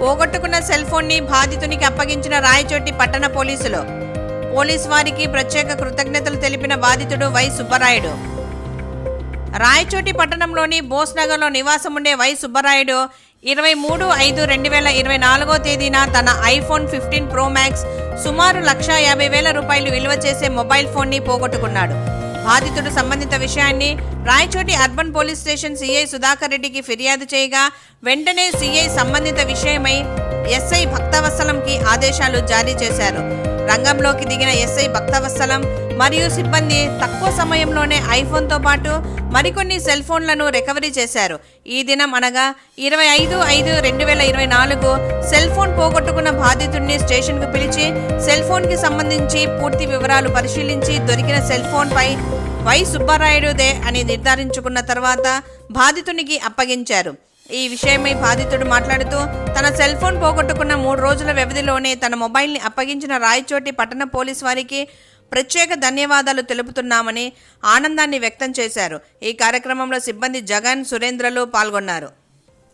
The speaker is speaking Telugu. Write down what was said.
పోగొట్టుకున్న సెల్ ఫోన్ని బాధితునికి అప్పగించిన రాయచోటి పట్టణ పోలీసులు. పోలీస్ వారికి ప్రత్యేక కృతజ్ఞతలు తెలిపిన బాధితుడు వై సుబ్బరాయుడు. రాయచోటి పట్టణంలోని బోస్ నగర్లో నివాసం ఉండే వై సుబ్బరాయుడు ఇరవై మూడు ఐదు రెండు వేల ఇరవై నాలుగో తేదీన తన ఐఫోన్ ఫిఫ్టీన్ ప్రో మ్యాక్స్ సుమారు లక్ష యాభై వేల రూపాయలు విలువ చేసే మొబైల్ ఫోన్ని పోగొట్టుకున్నాడు. బాధితుడు సంబంధిత విషయాన్ని Rayachoti urban police station CI Sudhakar రెడ్డికి ఫిర్యాదు చేయగా వెంటనే సిఐ సంబంధిత విషయమై ఎస్ఐ భక్తవత్సలంకి ఆదేశాలు జారీ చేశారు. రంగంలోకి దిగిన ఎస్ఐ భక్తవత్సలం మరియు సిబ్బంది తక్కువ సమయంలోనే ఐఫోన్తో పాటు మరికొన్ని సెల్ ఫోన్లను రికవరీ చేశారు. ఈ దినం అనగా ఇరవై ఐదు ఐదు రెండు వేల ఇరవై నాలుగు సెల్ ఫోన్ పోగొట్టుకున్న బాధితుడిని స్టేషన్కు పిలిచి సెల్ ఫోన్కి సంబంధించి పూర్తి వివరాలు పరిశీలించి దొరికిన సెల్ ఫోన్పై వై సుబ్బారాయుడుదే అని నిర్ధారించుకున్న తర్వాత బాధితునికి అప్పగించారు. ఈ విషయమై బాధితుడు మాట్లాడుతూ తన సెల్ ఫోన్ పోగొట్టుకున్న మూడు రోజుల వ్యవధిలోనే తన మొబైల్ని అప్పగించిన రాయచోటి పట్టణ పోలీస్ వారికి ప్రత్యేక ధన్యవాదాలు తెలుపుతున్నామని ఆనందాన్ని వ్యక్తం చేశారు. ఈ కార్యక్రమంలో సిబ్బంది జగన్ సురేంద్రలు పాల్గొన్నారు.